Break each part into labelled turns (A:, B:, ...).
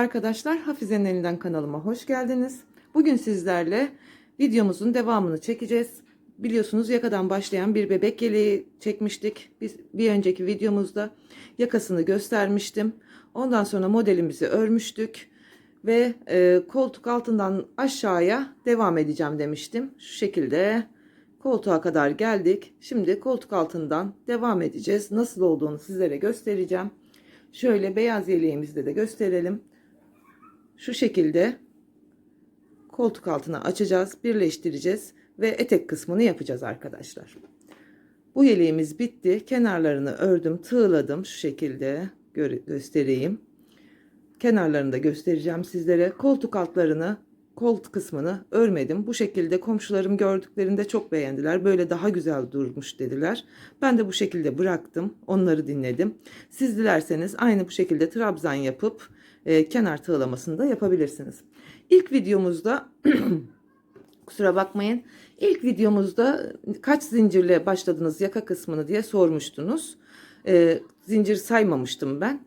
A: arkadaşlar, Hafize'nin elinden kanalıma hoş geldiniz. Bugün sizlerle videomuzun devamını çekeceğiz. Biliyorsunuz yakadan başlayan bir bebek yeleği çekmiştik. Biz bir önceki videomuzda yakasını göstermiştim. Ondan sonra modelimizi örmüştük ve e, koltuk altından aşağıya devam edeceğim demiştim. Şu şekilde koltuğa kadar geldik. Şimdi koltuk altından devam edeceğiz. Nasıl olduğunu sizlere göstereceğim. Şöyle beyaz yeleğimizde de gösterelim. Şu şekilde koltuk altına açacağız, birleştireceğiz ve etek kısmını yapacağız arkadaşlar. Bu yeleğimiz bitti. Kenarlarını ördüm, tığladım şu şekilde gö- göstereyim. Kenarlarını da göstereceğim sizlere. Koltuk altlarını, koltuk kısmını örmedim. Bu şekilde komşularım gördüklerinde çok beğendiler. Böyle daha güzel durmuş dediler. Ben de bu şekilde bıraktım. Onları dinledim. Siz dilerseniz aynı bu şekilde trabzan yapıp e, kenar tığlamasını da yapabilirsiniz. İlk videomuzda kusura bakmayın. İlk videomuzda kaç zincirle başladınız yaka kısmını diye sormuştunuz. E, zincir saymamıştım ben.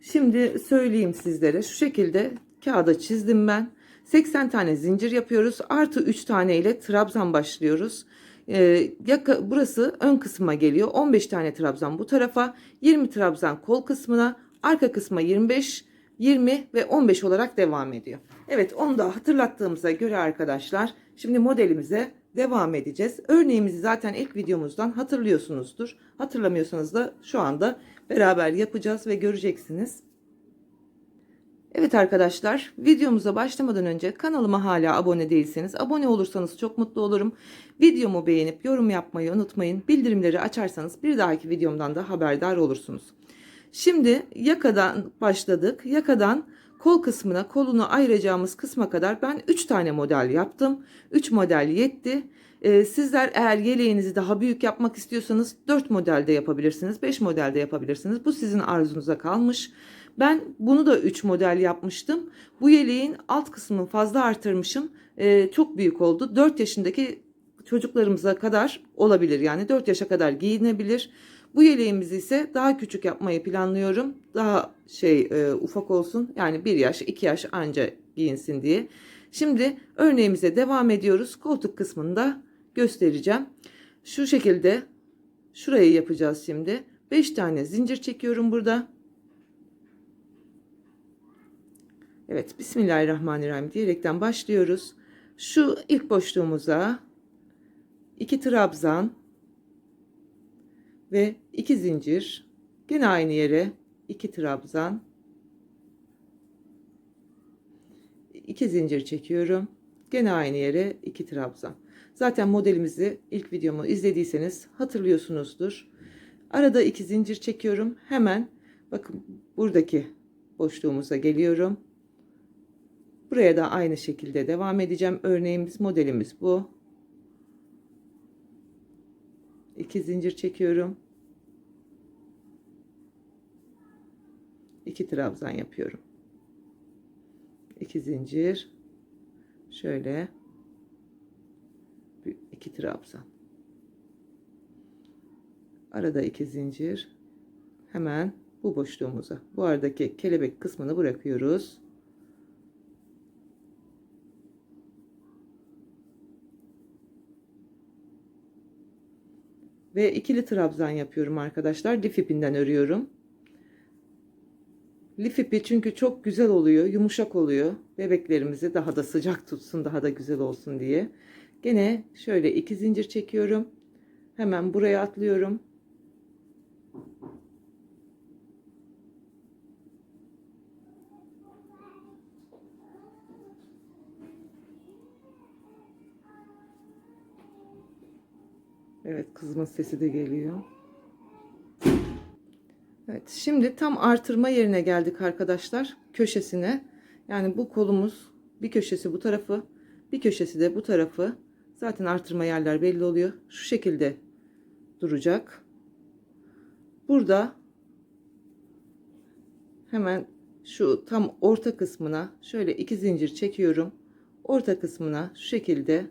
A: Şimdi söyleyeyim sizlere. Şu şekilde kağıda çizdim ben. 80 tane zincir yapıyoruz. Artı 3 tane ile trabzan başlıyoruz. Ee, yaka, burası ön kısma geliyor. 15 tane trabzan bu tarafa. 20 trabzan kol kısmına. Arka kısma 25, 20 ve 15 olarak devam ediyor. Evet onu da hatırlattığımıza göre arkadaşlar. Şimdi modelimize devam edeceğiz. Örneğimizi zaten ilk videomuzdan hatırlıyorsunuzdur. Hatırlamıyorsanız da şu anda beraber yapacağız ve göreceksiniz. Evet arkadaşlar videomuza başlamadan önce kanalıma hala abone değilseniz abone olursanız çok mutlu olurum. Videomu beğenip yorum yapmayı unutmayın. Bildirimleri açarsanız bir dahaki videomdan da haberdar olursunuz. Şimdi yakadan başladık. Yakadan kol kısmına kolunu ayıracağımız kısma kadar ben 3 tane model yaptım. 3 model yetti. Ee, sizler eğer yeleğinizi daha büyük yapmak istiyorsanız 4 modelde yapabilirsiniz. 5 modelde yapabilirsiniz. Bu sizin arzunuza kalmış. Ben bunu da 3 model yapmıştım. Bu yeleğin alt kısmını fazla artırmışım. Ee, çok büyük oldu. 4 yaşındaki çocuklarımıza kadar olabilir. Yani 4 yaşa kadar giyinebilir. Bu yeleğimizi ise daha küçük yapmayı planlıyorum. Daha şey e, ufak olsun. Yani 1 yaş 2 yaş anca giyinsin diye. Şimdi örneğimize devam ediyoruz. Koltuk kısmında göstereceğim. Şu şekilde şurayı yapacağız şimdi. 5 tane zincir çekiyorum burada. Evet Bismillahirrahmanirrahim diyerekten başlıyoruz. Şu ilk boşluğumuza 2 trabzan ve 2 zincir. Gene aynı yere 2 trabzan. 2 zincir çekiyorum. Gene aynı yere 2 trabzan. Zaten modelimizi ilk videomu izlediyseniz hatırlıyorsunuzdur. Arada 2 zincir çekiyorum. Hemen bakın buradaki boşluğumuza geliyorum. Buraya da aynı şekilde devam edeceğim. Örneğimiz modelimiz bu. 2 zincir çekiyorum. 2 trabzan yapıyorum. 2 zincir. Şöyle 2 trabzan. Arada 2 zincir. Hemen bu boşluğumuza. Bu aradaki kelebek kısmını bırakıyoruz. Ve ikili trabzan yapıyorum arkadaşlar. Lif ipinden örüyorum. Lif ipi çünkü çok güzel oluyor, yumuşak oluyor. Bebeklerimizi daha da sıcak tutsun, daha da güzel olsun diye. Gene şöyle iki zincir çekiyorum. Hemen buraya atlıyorum. Evet kızımın sesi de geliyor. Evet şimdi tam artırma yerine geldik arkadaşlar. Köşesine. Yani bu kolumuz bir köşesi bu tarafı bir köşesi de bu tarafı. Zaten artırma yerler belli oluyor. Şu şekilde duracak. Burada hemen şu tam orta kısmına şöyle iki zincir çekiyorum. Orta kısmına şu şekilde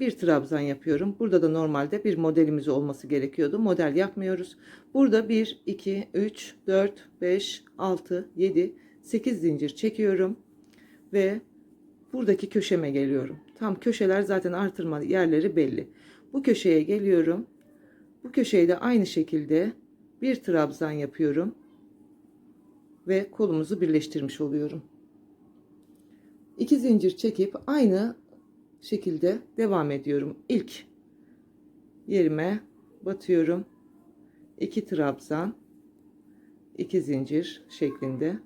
A: bir trabzan yapıyorum. Burada da normalde bir modelimiz olması gerekiyordu. Model yapmıyoruz. Burada 1, 2, 3, 4, 5, 6, 7, 8 zincir çekiyorum ve buradaki köşeme geliyorum. Tam köşeler zaten artırma yerleri belli. Bu köşeye geliyorum. Bu köşeyi de aynı şekilde bir trabzan yapıyorum ve kolumuzu birleştirmiş oluyorum. 2 zincir çekip aynı şekilde devam ediyorum. İlk yerime batıyorum. 2 trabzan, 2 zincir şeklinde.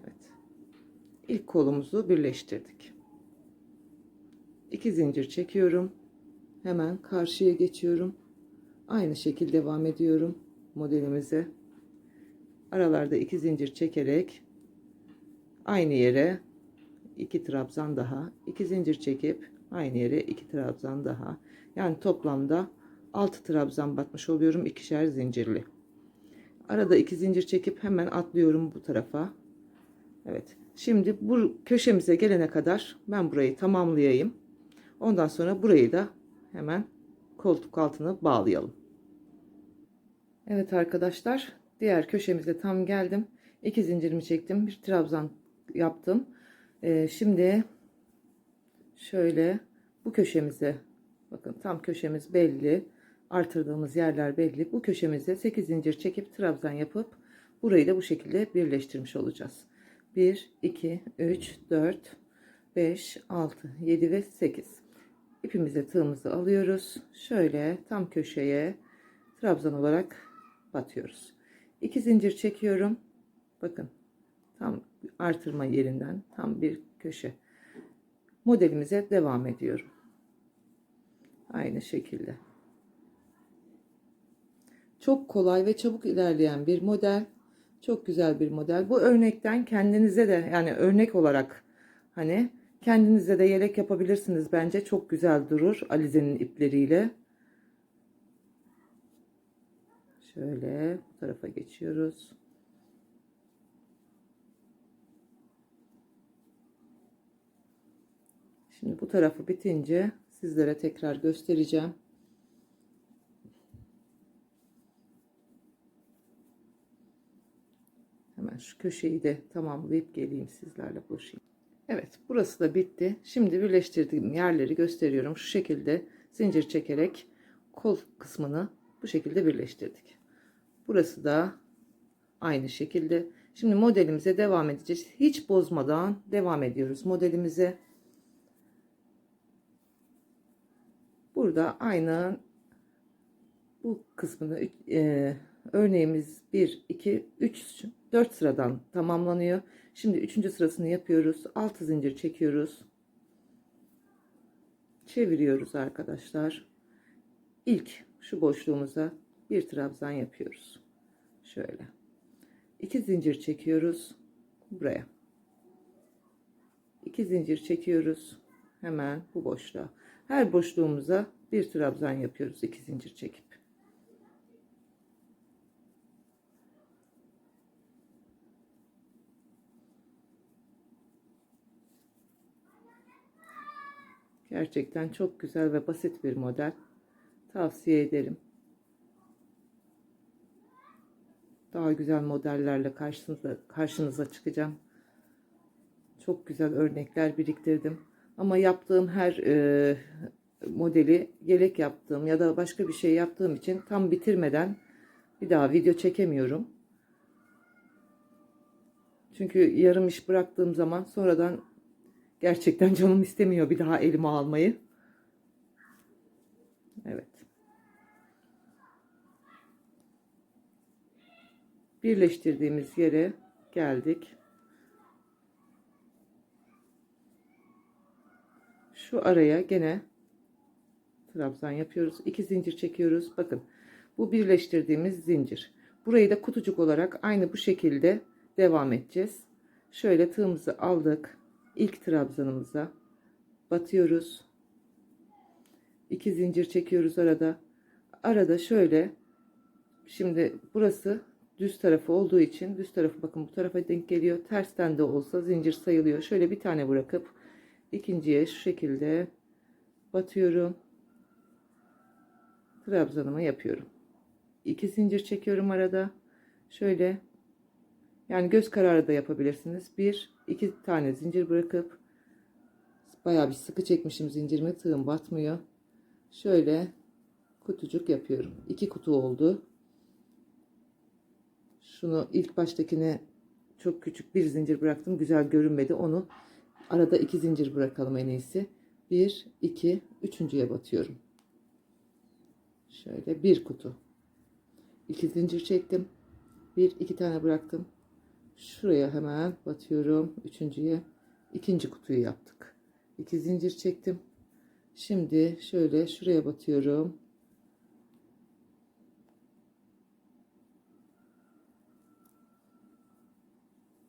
A: Evet. İlk kolumuzu birleştirdik. 2 zincir çekiyorum. Hemen karşıya geçiyorum. Aynı şekilde devam ediyorum modelimize. Aralarda 2 zincir çekerek aynı yere 2 trabzan daha, 2 zincir çekip aynı yere 2 trabzan daha. Yani toplamda 6 trabzan batmış oluyorum ikişer zincirli. Arada 2 zincir çekip hemen atlıyorum bu tarafa. Evet. Şimdi bu köşemize gelene kadar ben burayı tamamlayayım. Ondan sonra burayı da hemen koltuk altına bağlayalım. Evet arkadaşlar, diğer köşemize tam geldim. 2 zincirimi çektim, bir trabzan yaptım. Ee, şimdi şöyle bu köşemize bakın tam köşemiz belli. Artırdığımız yerler belli. Bu köşemize 8 zincir çekip trabzan yapıp burayı da bu şekilde birleştirmiş olacağız. 1 2 3 4 5 6 7 ve 8 ipimize tığımızı alıyoruz. Şöyle tam köşeye trabzan olarak batıyoruz. 2 zincir çekiyorum. Bakın tam artırma yerinden tam bir köşe modelimize devam ediyorum. Aynı şekilde. Çok kolay ve çabuk ilerleyen bir model. Çok güzel bir model. Bu örnekten kendinize de yani örnek olarak hani kendinize de yelek yapabilirsiniz bence. Çok güzel durur alizenin ipleriyle. Şöyle bu tarafa geçiyoruz. Şimdi bu tarafı bitince sizlere tekrar göstereceğim. Hemen şu köşeyi de tamamlayıp geleyim sizlerle buluşayım. Evet burası da bitti. Şimdi birleştirdiğim yerleri gösteriyorum. Şu şekilde zincir çekerek kol kısmını bu şekilde birleştirdik. Burası da aynı şekilde. Şimdi modelimize devam edeceğiz. Hiç bozmadan devam ediyoruz modelimize. Burada aynı bu kısmını e, örneğimiz 1 2 3 4 sıradan tamamlanıyor. Şimdi 3. sırasını yapıyoruz. 6 zincir çekiyoruz. Çeviriyoruz arkadaşlar. İlk şu boşluğumuza bir trabzan yapıyoruz. Şöyle. 2 zincir çekiyoruz buraya. 2 zincir çekiyoruz hemen bu boşluğa. Her boşluğumuza bir trabzan yapıyoruz. 2 zincir çekip. Gerçekten çok güzel ve basit bir model. Tavsiye ederim. Daha güzel modellerle karşınıza, karşınıza çıkacağım. Çok güzel örnekler biriktirdim. Ama yaptığım her e, modeli yelek yaptığım ya da başka bir şey yaptığım için tam bitirmeden bir daha video çekemiyorum. Çünkü yarım iş bıraktığım zaman sonradan gerçekten canım istemiyor bir daha elime almayı. Evet. Birleştirdiğimiz yere geldik. Şu araya gene trabzan yapıyoruz. 2 zincir çekiyoruz. Bakın bu birleştirdiğimiz zincir. Burayı da kutucuk olarak aynı bu şekilde devam edeceğiz. Şöyle tığımızı aldık. İlk trabzanımıza batıyoruz. 2 zincir çekiyoruz arada. Arada şöyle şimdi burası düz tarafı olduğu için düz tarafı bakın bu tarafa denk geliyor. Tersten de olsa zincir sayılıyor. Şöyle bir tane bırakıp ikinciye şu şekilde batıyorum. Trabzanımı yapıyorum. iki zincir çekiyorum arada. Şöyle yani göz kararı da yapabilirsiniz. Bir, iki tane zincir bırakıp bayağı bir sıkı çekmişim zincirimi. Tığım batmıyor. Şöyle kutucuk yapıyorum. İki kutu oldu. Şunu ilk baştakine çok küçük bir zincir bıraktım. Güzel görünmedi. Onu arada iki zincir bırakalım en iyisi. Bir, iki, üçüncüye batıyorum. Şöyle bir kutu. İki zincir çektim. Bir, iki tane bıraktım. Şuraya hemen batıyorum. Üçüncüye. ikinci kutuyu yaptık. İki zincir çektim. Şimdi şöyle şuraya batıyorum.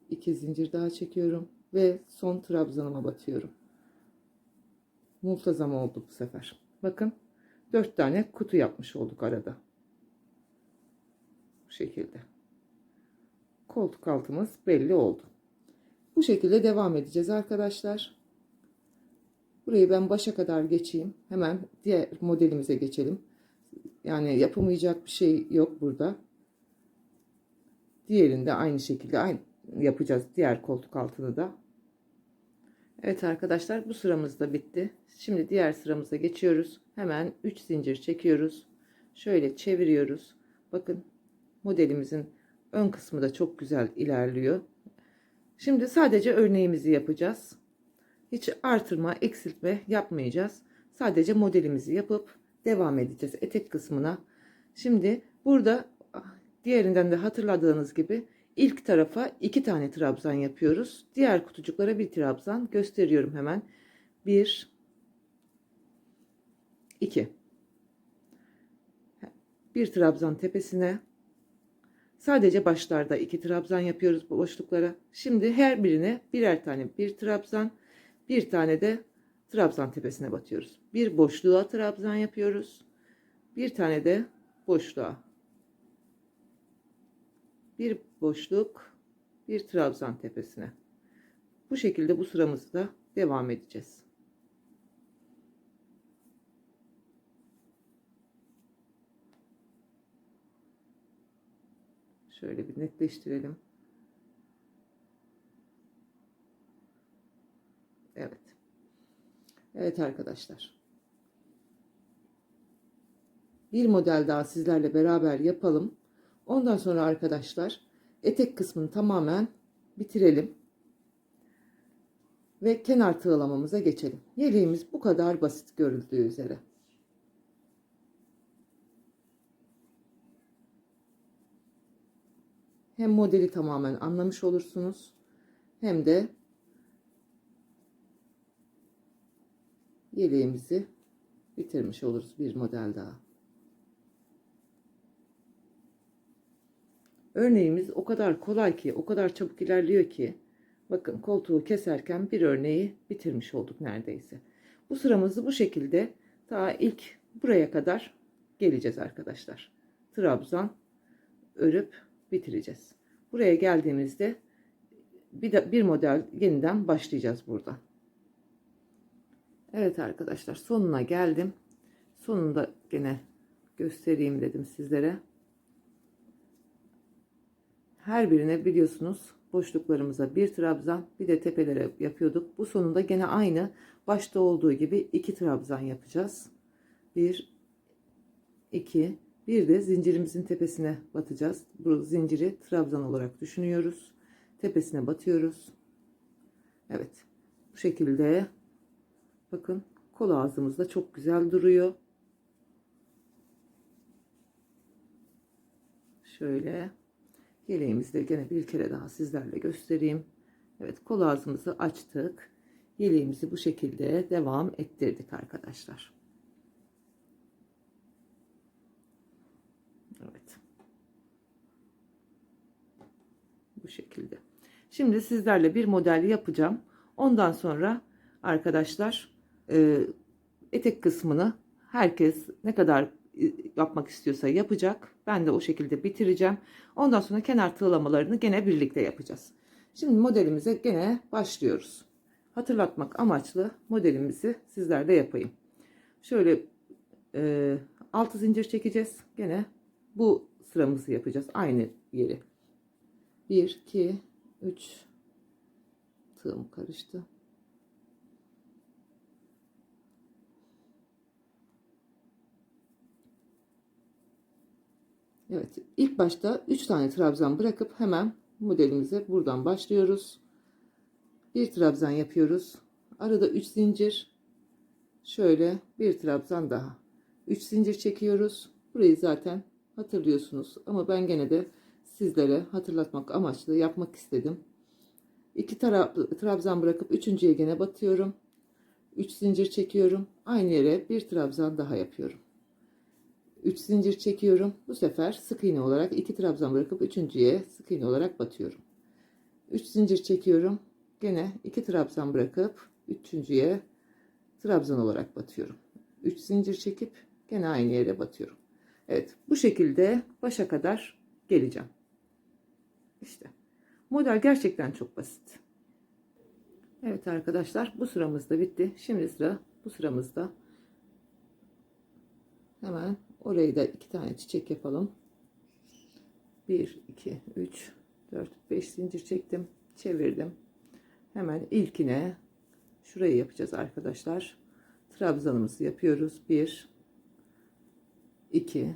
A: İki zincir daha çekiyorum ve son trabzanıma batıyorum. Multazam oldu bu sefer. Bakın dört tane kutu yapmış olduk arada. Bu şekilde. Koltuk altımız belli oldu. Bu şekilde devam edeceğiz arkadaşlar. Burayı ben başa kadar geçeyim. Hemen diğer modelimize geçelim. Yani yapamayacak bir şey yok burada. Diğerinde aynı şekilde aynı yapacağız. Diğer koltuk altını da. Evet arkadaşlar bu sıramız da bitti. Şimdi diğer sıramıza geçiyoruz. Hemen 3 zincir çekiyoruz. Şöyle çeviriyoruz. Bakın modelimizin ön kısmı da çok güzel ilerliyor. Şimdi sadece örneğimizi yapacağız. Hiç artırma, eksiltme yapmayacağız. Sadece modelimizi yapıp devam edeceğiz etek kısmına. Şimdi burada diğerinden de hatırladığınız gibi ilk tarafa iki tane trabzan yapıyoruz. Diğer kutucuklara bir trabzan gösteriyorum hemen. Bir, iki. Bir trabzan tepesine. Sadece başlarda iki trabzan yapıyoruz bu boşluklara. Şimdi her birine birer tane bir trabzan, bir tane de trabzan tepesine batıyoruz. Bir boşluğa trabzan yapıyoruz. Bir tane de boşluğa. Bir boşluk, bir trabzan tepesine. Bu şekilde bu sıramızda devam edeceğiz. Şöyle bir netleştirelim. Evet. Evet arkadaşlar. Bir model daha sizlerle beraber yapalım. Ondan sonra arkadaşlar etek kısmını tamamen bitirelim. Ve kenar tığlamamıza geçelim. Yeleğimiz bu kadar basit görüldüğü üzere. Hem modeli tamamen anlamış olursunuz. Hem de yeleğimizi bitirmiş oluruz bir model daha. Örneğimiz o kadar kolay ki, o kadar çabuk ilerliyor ki. Bakın koltuğu keserken bir örneği bitirmiş olduk neredeyse. Bu sıramızı bu şekilde ta ilk buraya kadar geleceğiz arkadaşlar. Trabzan örüp bitireceğiz. Buraya geldiğimizde bir, de, bir model yeniden başlayacağız burada. Evet arkadaşlar sonuna geldim. Sonunda gene göstereyim dedim sizlere. Her birine biliyorsunuz boşluklarımıza bir trabzan bir de tepelere yapıyorduk. Bu sonunda gene aynı başta olduğu gibi iki trabzan yapacağız. Bir, iki, bir de zincirimizin tepesine batacağız. Bu zinciri trabzan olarak düşünüyoruz. Tepesine batıyoruz. Evet. Bu şekilde bakın kol ağzımızda çok güzel duruyor. Şöyle Yeleğimizi de gene bir kere daha sizlerle göstereyim. Evet kol ağzımızı açtık. Yeleğimizi bu şekilde devam ettirdik arkadaşlar. Evet. Bu şekilde. Şimdi sizlerle bir model yapacağım. Ondan sonra arkadaşlar e, etek kısmını herkes ne kadar yapmak istiyorsa yapacak. Ben de o şekilde bitireceğim. Ondan sonra kenar tığlamalarını gene birlikte yapacağız. Şimdi modelimize gene başlıyoruz. Hatırlatmak amaçlı modelimizi sizlerle yapayım. Şöyle e, 6 zincir çekeceğiz. Gene bu sıramızı yapacağız. Aynı yeri. 1, 2, 3 tığım karıştı. Evet, ilk başta 3 tane trabzan bırakıp hemen modelimize buradan başlıyoruz. Bir trabzan yapıyoruz. Arada 3 zincir. Şöyle bir trabzan daha. 3 zincir çekiyoruz. Burayı zaten hatırlıyorsunuz ama ben gene de sizlere hatırlatmak amaçlı yapmak istedim. 2 trabzan bırakıp üçüncüye gene batıyorum. 3 zincir çekiyorum. Aynı yere bir trabzan daha yapıyorum. 3 zincir çekiyorum. Bu sefer sık iğne olarak 2 trabzan bırakıp üçüncüye sık iğne olarak batıyorum. 3 zincir çekiyorum. Gene 2 trabzan bırakıp üçüncüye trabzan olarak batıyorum. 3 zincir çekip gene aynı yere batıyorum. Evet bu şekilde başa kadar geleceğim. İşte model gerçekten çok basit. Evet arkadaşlar bu sıramız da bitti. Şimdi sıra bu sıramızda. Hemen orayı da iki tane çiçek yapalım. 1, 2, 3, 4, 5 zincir çektim. Çevirdim. Hemen ilkine şurayı yapacağız arkadaşlar. Trabzanımızı yapıyoruz. 1, 2,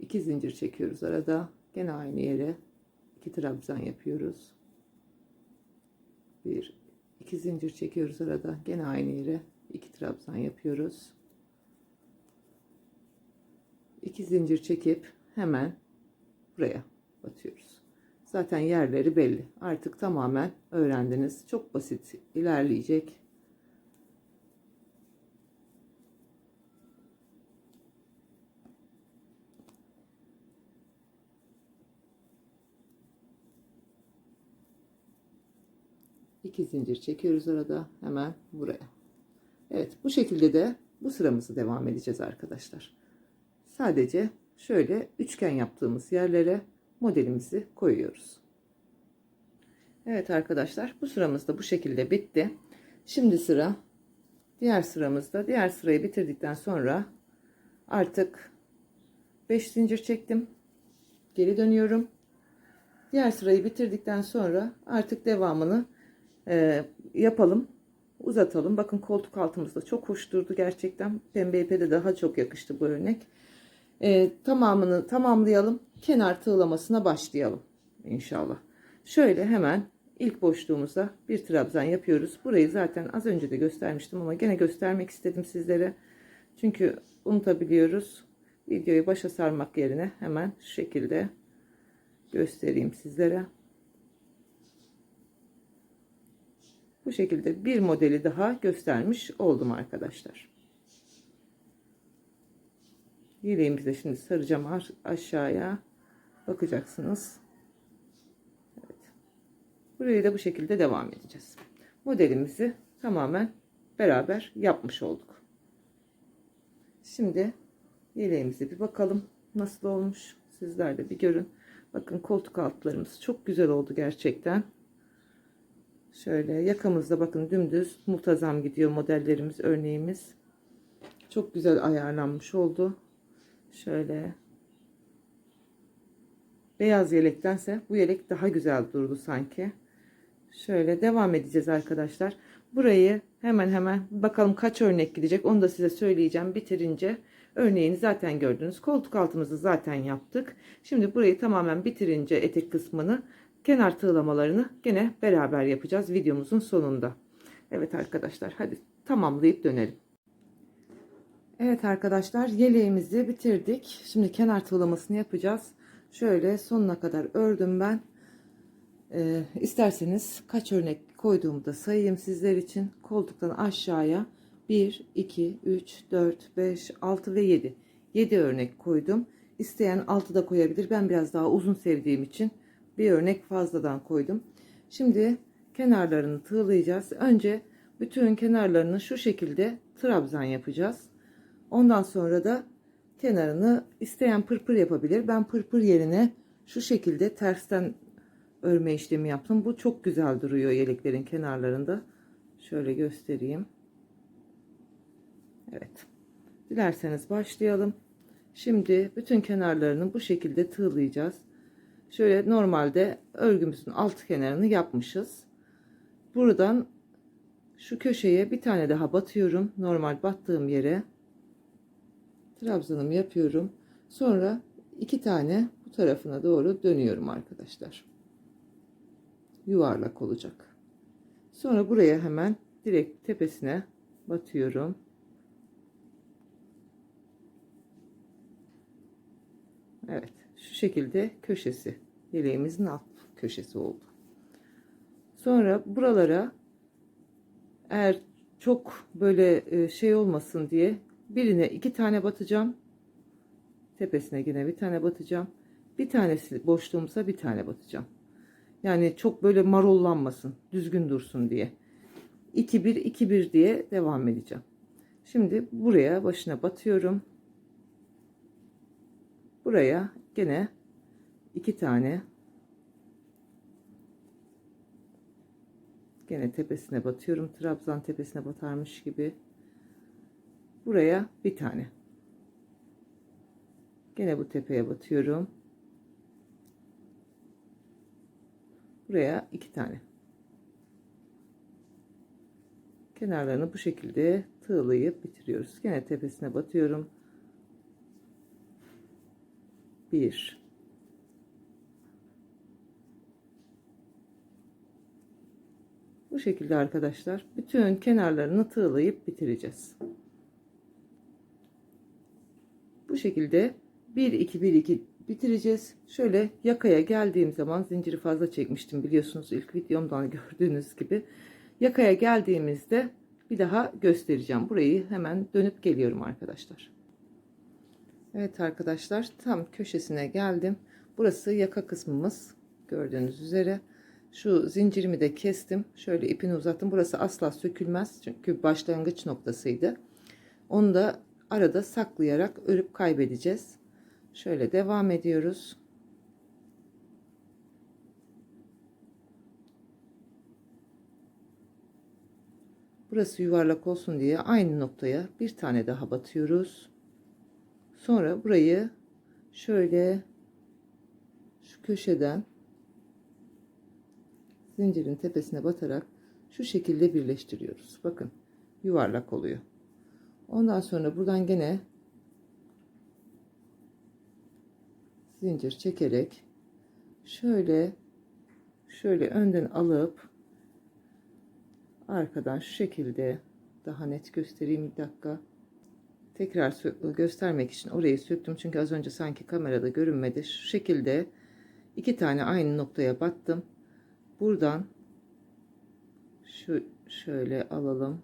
A: 2 zincir çekiyoruz arada. Gene aynı yere 2 trabzan yapıyoruz. 1, 2 zincir çekiyoruz arada. Gene aynı yere 2 trabzan yapıyoruz. 2 zincir çekip hemen buraya batıyoruz. Zaten yerleri belli. Artık tamamen öğrendiniz. Çok basit ilerleyecek. İki zincir çekiyoruz arada hemen buraya. Evet bu şekilde de bu sıramızı devam edeceğiz arkadaşlar. Sadece şöyle üçgen yaptığımız yerlere modelimizi koyuyoruz. Evet arkadaşlar bu sıramız da bu şekilde bitti. Şimdi sıra diğer sıramızda. Diğer sırayı bitirdikten sonra artık 5 zincir çektim. Geri dönüyorum. Diğer sırayı bitirdikten sonra artık devamını e, yapalım. Uzatalım. Bakın koltuk altımızda çok hoş durdu gerçekten. Pembe ipe de daha çok yakıştı bu örnek. E, tamamını tamamlayalım. Kenar tığlamasına başlayalım inşallah. Şöyle hemen ilk boşluğumuza bir trabzan yapıyoruz. Burayı zaten az önce de göstermiştim ama gene göstermek istedim sizlere. Çünkü unutabiliyoruz. Videoyu başa sarmak yerine hemen şu şekilde göstereyim sizlere. Bu şekilde bir modeli daha göstermiş oldum arkadaşlar. Yeleğimizi şimdi saracağım aşağıya. Bakacaksınız. Evet. Burayı da bu şekilde devam edeceğiz. Modelimizi tamamen beraber yapmış olduk. Şimdi yeleğimize bir bakalım. Nasıl olmuş? Sizler de bir görün. Bakın koltuk altlarımız çok güzel oldu gerçekten. Şöyle yakamızda bakın dümdüz muntazam gidiyor modellerimiz, örneğimiz. Çok güzel ayarlanmış oldu. Şöyle. Beyaz yelektense bu yelek daha güzel durdu sanki. Şöyle devam edeceğiz arkadaşlar. Burayı hemen hemen bakalım kaç örnek gidecek onu da size söyleyeceğim bitirince. Örneğini zaten gördünüz. Koltuk altımızı zaten yaptık. Şimdi burayı tamamen bitirince etek kısmını kenar tığlamalarını gene beraber yapacağız videomuzun sonunda. Evet arkadaşlar hadi tamamlayıp dönelim. Evet arkadaşlar yeleğimizi bitirdik. Şimdi kenar tığlamasını yapacağız. Şöyle sonuna kadar ördüm ben. Ee, isterseniz kaç örnek koyduğumu da sayayım sizler için. Koltuktan aşağıya 1, 2, 3, 4, 5, 6 ve 7. 7 örnek koydum. İsteyen 6 da koyabilir. Ben biraz daha uzun sevdiğim için bir örnek fazladan koydum. Şimdi kenarlarını tığlayacağız. Önce bütün kenarlarını şu şekilde trabzan yapacağız. Ondan sonra da kenarını isteyen pırpır yapabilir. Ben pırpır yerine şu şekilde tersten örme işlemi yaptım. Bu çok güzel duruyor yeleklerin kenarlarında. Şöyle göstereyim. Evet. Dilerseniz başlayalım. Şimdi bütün kenarlarını bu şekilde tığlayacağız. Şöyle normalde örgümüzün alt kenarını yapmışız. Buradan şu köşeye bir tane daha batıyorum. Normal battığım yere trabzanımı yapıyorum. Sonra iki tane bu tarafına doğru dönüyorum arkadaşlar. Yuvarlak olacak. Sonra buraya hemen direkt tepesine batıyorum. Evet, şu şekilde köşesi yeleğimizin alt köşesi oldu. Sonra buralara eğer çok böyle e, şey olmasın diye birine iki tane batacağım. Tepesine yine bir tane batacağım. Bir tanesi boşluğumsa bir tane batacağım. Yani çok böyle marollanmasın, düzgün dursun diye. 2 1 2 1 diye devam edeceğim. Şimdi buraya başına batıyorum. Buraya gene iki tane gene tepesine batıyorum. Trabzan tepesine batarmış gibi. Buraya bir tane. Gene bu tepeye batıyorum. Buraya iki tane. Kenarlarını bu şekilde tığlayıp bitiriyoruz. Gene tepesine batıyorum. Bir. Bu şekilde arkadaşlar bütün kenarlarını tığlayıp bitireceğiz. Bu şekilde 1 2 1 2 bitireceğiz. Şöyle yakaya geldiğim zaman zinciri fazla çekmiştim biliyorsunuz ilk videomdan gördüğünüz gibi. Yakaya geldiğimizde bir daha göstereceğim. Burayı hemen dönüp geliyorum arkadaşlar. Evet arkadaşlar tam köşesine geldim. Burası yaka kısmımız gördüğünüz üzere. Şu zincirimi de kestim. Şöyle ipini uzattım. Burası asla sökülmez. Çünkü başlangıç noktasıydı. Onu da arada saklayarak örüp kaybedeceğiz. Şöyle devam ediyoruz. Burası yuvarlak olsun diye aynı noktaya bir tane daha batıyoruz. Sonra burayı şöyle şu köşeden zincirin tepesine batarak şu şekilde birleştiriyoruz. Bakın yuvarlak oluyor. Ondan sonra buradan gene zincir çekerek şöyle şöyle önden alıp arkadan şu şekilde daha net göstereyim bir dakika. Tekrar göstermek için orayı söktüm çünkü az önce sanki kamerada görünmedi. Şu şekilde iki tane aynı noktaya battım. Buradan şu şöyle alalım.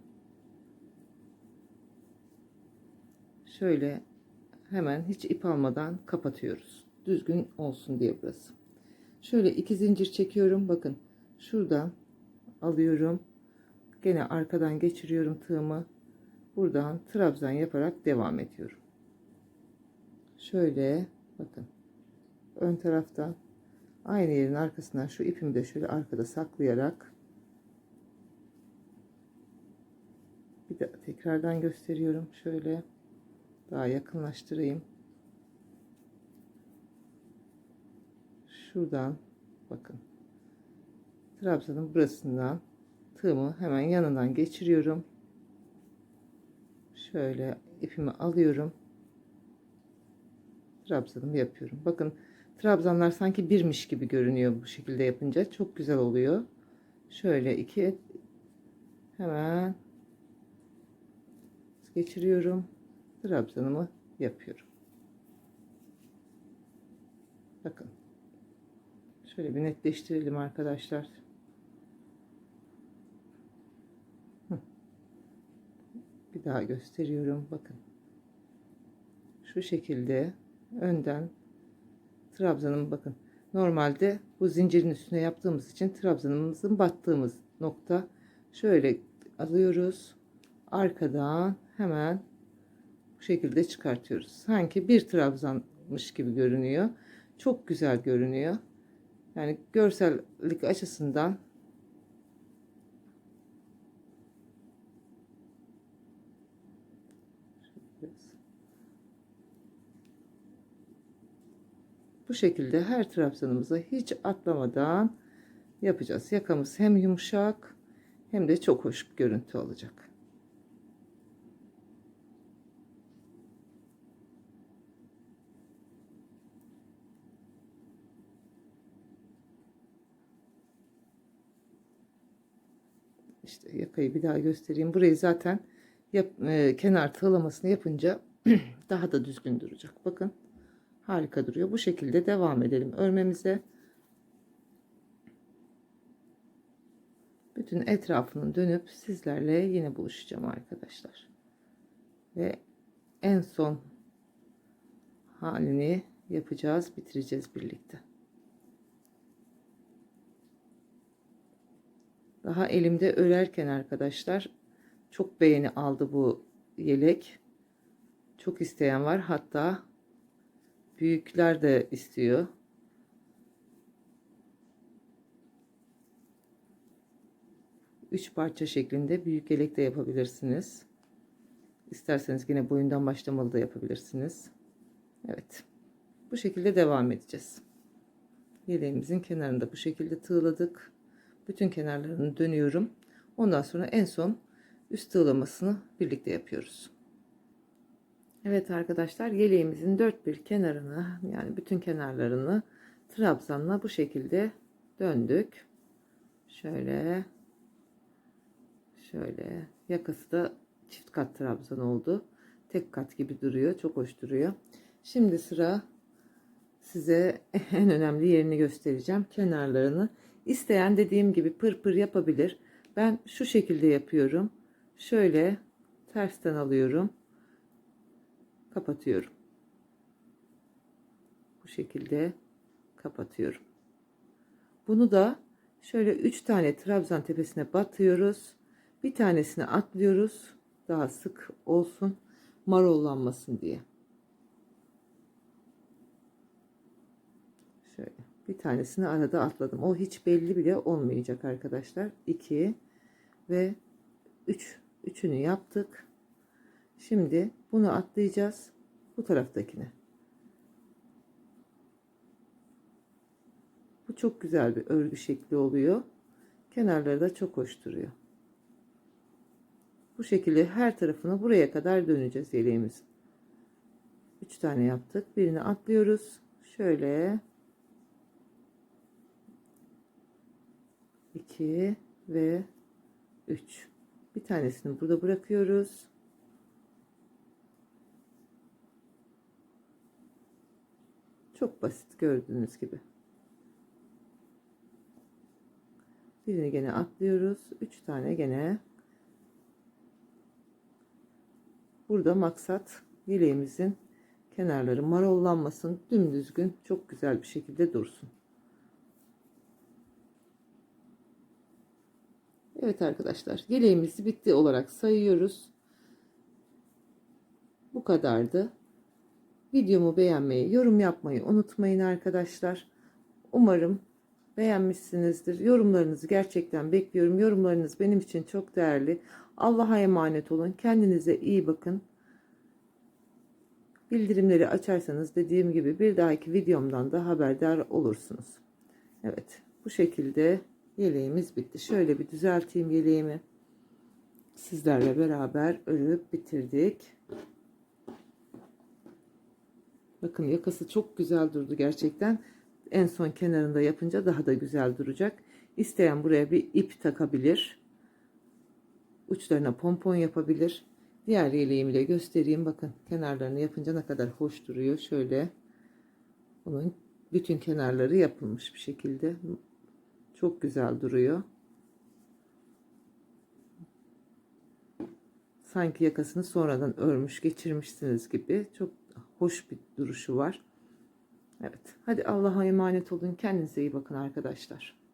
A: Şöyle hemen hiç ip almadan kapatıyoruz. Düzgün olsun diye burası. Şöyle iki zincir çekiyorum. Bakın şuradan alıyorum. Gene arkadan geçiriyorum tığımı. Buradan trabzan yaparak devam ediyorum. Şöyle bakın. Ön taraftan aynı yerin arkasından şu ipimi de şöyle arkada saklayarak bir de tekrardan gösteriyorum. Şöyle daha yakınlaştırayım. Şuradan bakın. Trabzanın burasından tığımı hemen yanından geçiriyorum. Şöyle ipimi alıyorum. Trabzanımı yapıyorum. Bakın trabzanlar sanki birmiş gibi görünüyor bu şekilde yapınca. Çok güzel oluyor. Şöyle iki hemen geçiriyorum. Trabzanımı yapıyorum. Bakın. Şöyle bir netleştirelim arkadaşlar. Bir daha gösteriyorum. Bakın. Şu şekilde önden trabzanımı bakın. Normalde bu zincirin üstüne yaptığımız için trabzanımızın battığımız nokta şöyle alıyoruz. Arkadan hemen bu şekilde çıkartıyoruz. Sanki bir trabzanmış gibi görünüyor. Çok güzel görünüyor. Yani görsellik açısından Bu şekilde her trabzanımıza hiç atlamadan yapacağız. Yakamız hem yumuşak hem de çok hoş bir görüntü olacak. İşte yakayı bir daha göstereyim. Burayı zaten yap, e, kenar tığlamasını yapınca daha da düzgün duracak. Bakın harika duruyor. Bu şekilde devam edelim örmemize. Bütün etrafını dönüp sizlerle yine buluşacağım arkadaşlar. Ve en son halini yapacağız, bitireceğiz birlikte. Daha elimde örerken arkadaşlar çok beğeni aldı bu yelek. Çok isteyen var. Hatta büyükler de istiyor. Üç parça şeklinde büyük yelek de yapabilirsiniz. İsterseniz yine boyundan başlamalı da yapabilirsiniz. Evet. Bu şekilde devam edeceğiz. Yeleğimizin kenarında bu şekilde tığladık. Bütün kenarlarını dönüyorum. Ondan sonra en son üst tığlamasını birlikte yapıyoruz. Evet arkadaşlar yeleğimizin dört bir kenarını yani bütün kenarlarını trabzanla bu şekilde döndük. Şöyle şöyle yakası da çift kat trabzan oldu. Tek kat gibi duruyor. Çok hoş duruyor. Şimdi sıra size en önemli yerini göstereceğim. Kenarlarını isteyen dediğim gibi pır pır yapabilir. Ben şu şekilde yapıyorum. Şöyle tersten alıyorum. Kapatıyorum. Bu şekilde kapatıyorum. Bunu da şöyle 3 tane trabzan tepesine batıyoruz. Bir tanesini atlıyoruz. Daha sık olsun. Marollanmasın diye. Şöyle bir tanesini arada atladım. O hiç belli bile olmayacak arkadaşlar. 2 ve 3 üç. Üçünü yaptık. Şimdi bunu atlayacağız bu taraftakine. Bu çok güzel bir örgü şekli oluyor. Kenarları da çok hoş duruyor. Bu şekilde her tarafını buraya kadar döneceğiz yeleğimiz. 3 tane yaptık. Birini atlıyoruz. Şöyle 2 ve 3. Bir tanesini burada bırakıyoruz. Çok basit gördüğünüz gibi. Birini gene atlıyoruz. 3 tane gene. Burada maksat yeleğimizin kenarları marollanmasın. Dümdüzgün çok güzel bir şekilde dursun. Evet arkadaşlar yeleğimizi bitti olarak sayıyoruz. Bu kadardı. Videomu beğenmeyi, yorum yapmayı unutmayın arkadaşlar. Umarım beğenmişsinizdir. Yorumlarınızı gerçekten bekliyorum. Yorumlarınız benim için çok değerli. Allah'a emanet olun. Kendinize iyi bakın. Bildirimleri açarsanız dediğim gibi bir dahaki videomdan da haberdar olursunuz. Evet bu şekilde yeleğimiz bitti. Şöyle bir düzelteyim yeleğimi. Sizlerle beraber örüp bitirdik. Bakın yakası çok güzel durdu gerçekten. En son kenarında yapınca daha da güzel duracak. İsteyen buraya bir ip takabilir. Uçlarına pompon yapabilir. Diğer yeleğimi de göstereyim. Bakın kenarlarını yapınca ne kadar hoş duruyor. Şöyle bunun bütün kenarları yapılmış bir şekilde. Çok güzel duruyor. Sanki yakasını sonradan örmüş geçirmişsiniz gibi. Çok hoş bir duruşu var. Evet. Hadi Allah'a emanet olun. Kendinize iyi bakın arkadaşlar.